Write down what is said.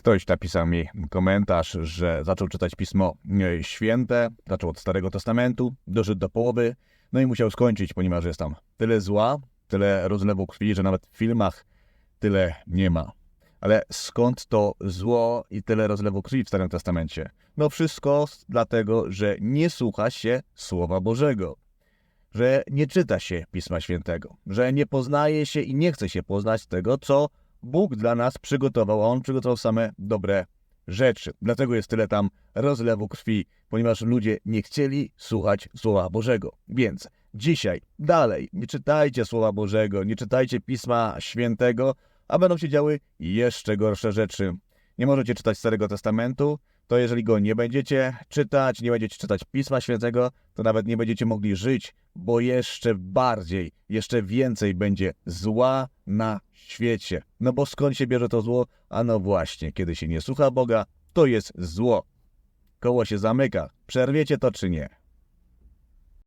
Ktoś napisał mi komentarz, że zaczął czytać Pismo e, Święte, zaczął od Starego Testamentu, doszedł do połowy, no i musiał skończyć, ponieważ jest tam tyle zła, tyle rozlewu krwi, że nawet w filmach tyle nie ma. Ale skąd to zło i tyle rozlewu krwi w Starym Testamencie? No wszystko dlatego, że nie słucha się Słowa Bożego. Że nie czyta się Pisma Świętego. Że nie poznaje się i nie chce się poznać tego, co Bóg dla nas przygotował, a On przygotował same dobre rzeczy. Dlatego jest tyle tam rozlewu krwi, ponieważ ludzie nie chcieli słuchać Słowa Bożego. Więc dzisiaj, dalej, nie czytajcie Słowa Bożego, nie czytajcie Pisma Świętego, a będą się działy jeszcze gorsze rzeczy. Nie możecie czytać Starego Testamentu, to jeżeli go nie będziecie czytać, nie będziecie czytać Pisma Świętego, to nawet nie będziecie mogli żyć, bo jeszcze bardziej, jeszcze więcej będzie zła na świecie. No bo skąd się bierze to zło? A no właśnie, kiedy się nie słucha Boga, to jest zło. Koło się zamyka. Przerwiecie to czy nie?